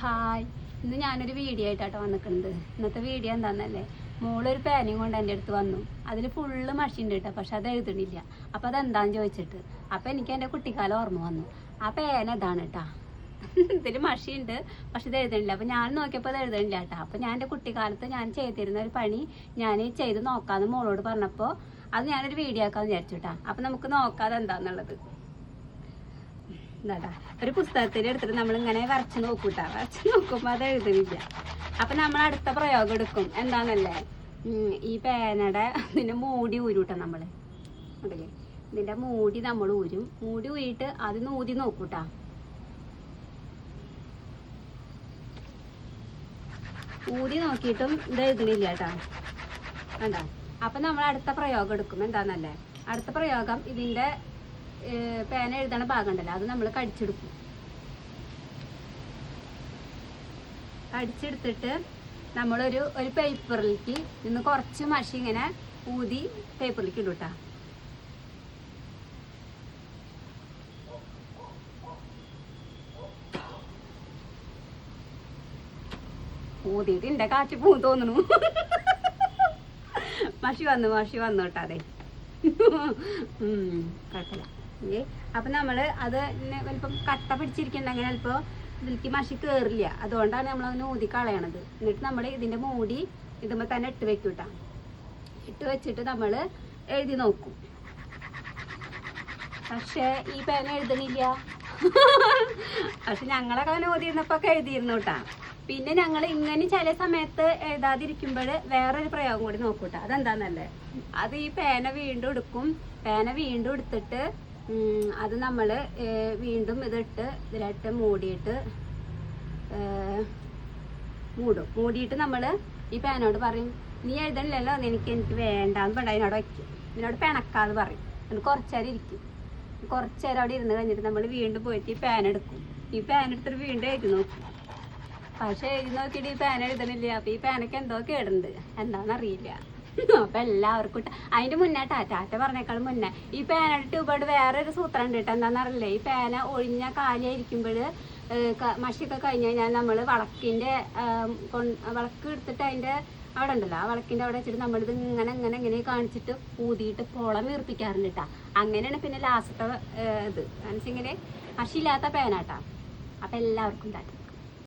Hi. ഇന്ന് ഞാനൊരു video ആയിട്ടാട്ടോ വന്നിക്കുന്നത് ഇന്നത്തെ വീഡിയോ എന്താണെന്നല്ലേ മോളൊരു പേനയും കൊണ്ട് എന്റെ അടുത്ത് വന്നു. അതിൽ ഫുള്ള് മഷിണ്ട് കേട്ടോ പക്ഷെ അത് എഴുതണില്ല അപ്പോൾ അതെന്താന്ന് ചോദിച്ചിട്ട്. അപ്പോൾ എനിക്ക് എന്റെ കുട്ടിക്കാലം ഓർമ്മ വന്നു. ആ പേന ഇതാണ് കേട്ടാ ഇതിൽ മഷിയുണ്ട് പക്ഷെ ഇത് എഴുതണില്ല അപ്പോൾ ഞാൻ നോക്കിയപ്പോൾ അത് എഴുതണില്ല കേട്ടോ അപ്പോൾ ഞാൻ എന്റെ കുട്ടിക്കാലത്ത് ഞാൻ ചെയ്തിരുന്ന ഒരു പണി ഞാൻ ചെയ്ത് നോക്കാമെന്ന് മോളോട് പറഞ്ഞപ്പോൾ അത് ഞാനൊരു വീഡിയോ ആക്കാമെന്ന് വിചാരിച്ചു കേട്ടാ അപ്പോൾ നമുക്ക് നോക്കാതെ എന്താണെന്നുള്ളത് എന്താ ഒരു പുസ്തകത്തിൽ എടുത്തിട്ട് നമ്മൾ ഇങ്ങനെ വരച്ച് നോക്കൂട്ടാ. വരച്ച് നോക്കുമ്പോൾ അത് എഴുതുന്നില്ല അപ്പൊ നമ്മൾ അടുത്ത പ്രയോഗം എടുക്കും. എന്താന്നല്ലേ? ഈ പേനയുടെ ഇതിന്റെ മൂടി ഊരൂട്ടാ നമ്മൾ. ഉണ്ടല്ലേ? ഇതിന്റെ മൂടി നമ്മൾ ഊരും. മൂടി ഊരിയിട്ട് അത് നൂതി നോക്കൂട്ടാ. ഊതി നോക്കിയിട്ടും ഇത് എഴുതണില്ല കേട്ടാ. കണ്ടോ? അപ്പൊ നമ്മൾ അടുത്ത പ്രയോഗം എടുക്കും. എന്താന്നല്ലേ? അടുത്ത പ്രയോഗം ഇതിന്റെ പേന എഴുതണ ഭാഗം ഉണ്ടല്ലോ അത് നമ്മൾ കടിച്ചെടുക്കും. കടിച്ചെടുത്തിട്ട് നമ്മളൊരു ഒരു പേപ്പറിലേക്ക് നിന്ന് കുറച്ച് മഷി ഇങ്ങനെ ഊതി പേപ്പറിലേക്ക് ഇടും കേട്ടോ ഊതിയിട്ട് എന്റെ കാറ്റ് പോകും തോന്നുന്നു. മഷി വന്നു മഷി വന്നു കേട്ടോ അതെ ഏ, അപ്പൊ നമ്മൾ അത് വലിപ്പം കട്ട പിടിച്ചിരിക്കണ്ടെങ്കിൽ ചിലപ്പോ ഇതിലേക്ക് മഷി കേറില്ല. അതുകൊണ്ടാണ് നമ്മൾ അതിന് ഊതി കളയണത്. എന്നിട്ട് നമ്മൾ ഇതിന്റെ മൂടി ഇതുമ്പോ തന്നെ ഇട്ട് വെക്കും കേട്ടോ ഇട്ട് വെച്ചിട്ട് നമ്മൾ എഴുതി നോക്കും. പക്ഷെ ഈ പേന എഴുതണില്ല. പക്ഷെ ഞങ്ങളൊക്കെ അവനെ ഓതിയിരുന്നപ്പോ ഒക്കെ എഴുതിയിരുന്നു കേട്ടാ പിന്നെ ഞങ്ങൾ ഇങ്ങനെ ചില സമയത്ത് എഴുതാതിരിക്കുമ്പോൾ വേറൊരു പ്രയോഗം കൂടി നോക്കൂട്ടാ. അതെന്താന്നല്ലേ? അത് ഈ പേന വീണ്ടും എടുക്കും. പേന വീണ്ടും എടുത്തിട്ട് അത് നമ്മൾ വീണ്ടും ഇതിട്ട് ഇതിലിട്ട് മൂടിയിട്ട് മൂടും. മൂടിയിട്ട് നമ്മൾ ഈ പേനോട് പറയും നീ എഴുതണില്ലല്ലോ എനിക്ക് എനിക്ക് വേണ്ടാന്ന് പറഞ്ഞാൽ അതിനോട് വയ്ക്കും. ഇതിനോട് പിണക്കാന്ന് പറയും. എന്നിട്ട് കുറച്ചേരം ഇരിക്കും. കുറച്ചേരം അവിടെ ഇരുന്ന് കഴിഞ്ഞിട്ട് നമ്മൾ വീണ്ടും പോയിട്ട് ഈ പേന എടുക്കും. ഈ പേന എടുത്തിട്ട് വീണ്ടും എഴുതി നോക്കും. പക്ഷേ എഴുതി നോക്കിയിട്ട് ഈ പേന എഴുതണില്ല. അപ്പൊ ഈ പേനക്ക് എന്തോ കേടുണ്ട്. എന്താണെന്നറിയില്ല അപ്പൊ എല്ലാവർക്കും അതിന്റെ മുന്നേ ടാറ്റാറ്റ പറഞ്ഞേക്കാൾ മുന്നേ. ഈ പേനയുടെ ട്യൂബോട് ഒരു സൂത്രം ഉണ്ട് കേട്ടോ എന്താണെന്നറിയില്ല ഈ പേന ഒഴിഞ്ഞ കാലിയായിരിക്കുമ്പോൾ മഷിയൊക്കെ കഴിഞ്ഞ് കഴിഞ്ഞാൽ നമ്മൾ വളക്കിന്റെ വളക്ക് എടുത്തിട്ട് അതിന്റെ അവിടെ ഉണ്ടല്ലോ ആ വിളക്കിന്റെ അവിടെ വെച്ചിട്ട് നമ്മളിത് ഇങ്ങനെ ഇങ്ങനെ ഇങ്ങനെ കാണിച്ചിട്ട് ഊതിയിട്ട് പുളം വീർപ്പിക്കാറുണ്ട് കേട്ടാ അങ്ങനെയാണ് പിന്നെ ലാസ്റ്റത്തെ ഇത്. മനസ്സിങ്ങനെ മഷിയില്ലാത്ത പേനാട്ടാ അപ്പൊ എല്ലാവർക്കും ടാറ്റ